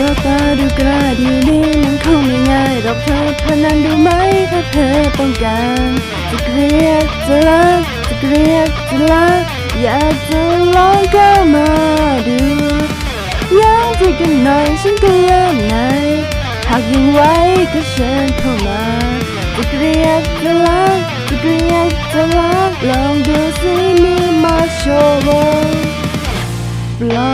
กล้าดีนี่มันคงไม่ง่ายหรอกเธอพนันดูไหมถ้าเธอต้องการจะเกลียดจะรักจะเกลียดจะรักอยากจะลองก็มาดูอยากจะกันหน่อยฉันก็เริ่มในหากยังไหวก็เชิญเข้ามาจะเกลียดจะรักจะเกลียดจะรักลองดูสิมีมาโชว์ปลอ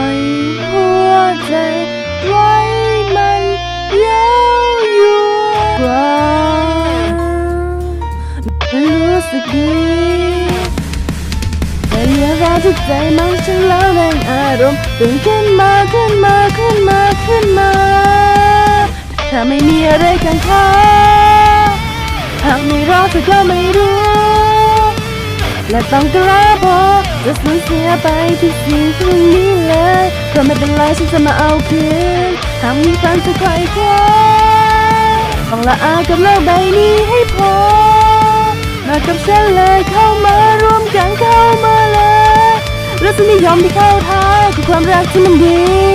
สึกดีแต่เรื่องราที่ใจมันฉันแล้วแรงอารมณ์ตื่นขึ้นมาขึ้นมาขึ้นมาขึ้นมา ถ้าไม่มีอะไรกันค่าหากไม่รอเธอก็ไม่รู้และต้องกล้าพอจะสูญเสียไปทุกสิ่งทุกนี้เลยก็ไม่เป็นไรฉันจะมาเอาคืนทำมีฝันจะไขว่คว้าต้องละอากับโลกใบนี้ให้พอ มากับฉันเลยเข้ามารวมกันเข้ามาเลยรสนิยมที่เข้าท้ายคือความรักที่มันดี